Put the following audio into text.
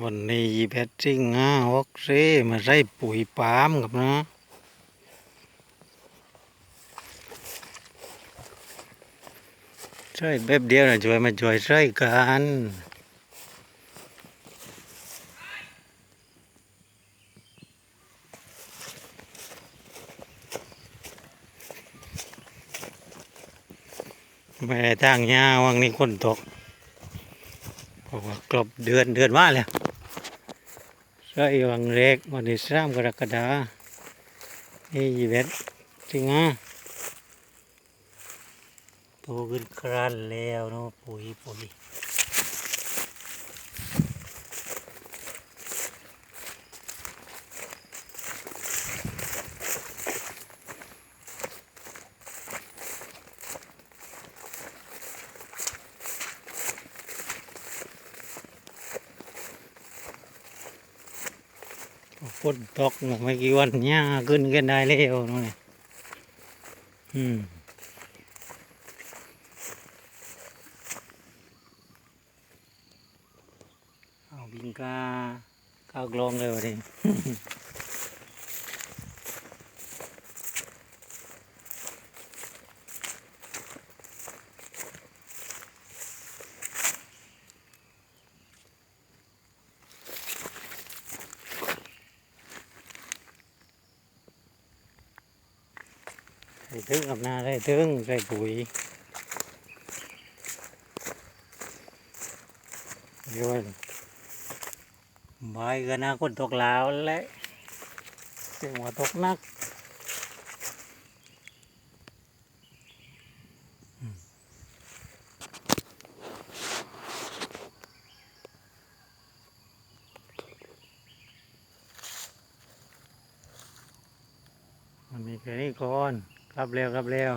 วันนี้แบตซิ่งห้าฮอกเซ่มาใส่ปุ๋ยปาล์มกับนะใช่แบบเดียวนะช่วยมาช่วยใส่กันไม่ได้ทางยาวังนี้คนตก เพราะว่ากลบเดือนเดือนว่าแล้วใช่วังเล็กวันที่สามกรกฎานี่ยีเวทจริงอะโตขึ้นครันแล้วเนาะปุ๋ยปุ๋ย ฝนตกไม่กี่วันเนี้ยขึ้นกันได้เร็วเนาะเนี่ยอืมเอาบิงกาข้าวกลองเลยวันนี้ ใส่ถึงกับนาใส่ถึงใส่ปุ๋ยเดี๋ยใบก็น่าคนตกลาวแหละเสียงว่าตกนักมันมีแค่นี้ก่อน รับเร็วครับเร็ว